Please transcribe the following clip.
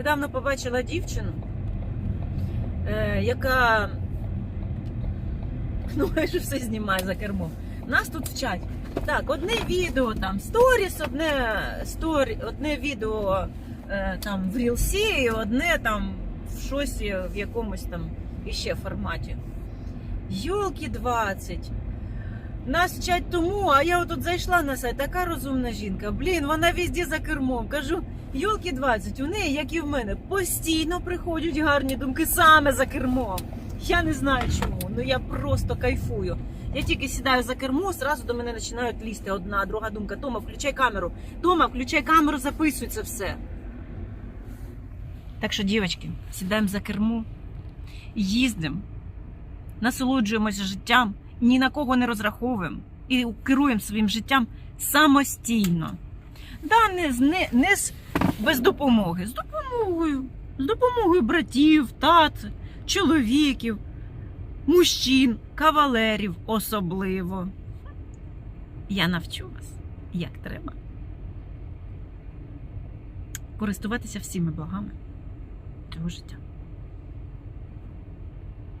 Недавно побачила дівчину, е, яка ну, майже все знімає за кермом. Нас тут вчать. Так, одне відео там сторіс, одне сторі, одне відео е, там в рілсі, і одне там в щось в якомусь там іще форматі. Йолки 20. Нас вчать тому, а я отут зайшла на сайт, така розумна жінка. Блін, вона везде за кермом. Кажу, йолки 20, у неї, як і в мене, постійно приходять гарні думки саме за кермом. Я не знаю чому, ну я просто кайфую. Я тільки сідаю за кермо, зразу до мене починають лізти одна, друга думка. Тома, включай камеру. Тома, включай камеру, записуй це все. Так що, дівчатки, сідаємо за кермо, їздимо, насолоджуємося життям, ні на кого не розраховуємо і керуємо своїм життям самостійно. Да, не, не, не без допомоги, з допомогою, з допомогою братів, тат, чоловіків, мужчин, кавалерів особливо. Я навчу вас, як треба. Користуватися всіми благами цього життя.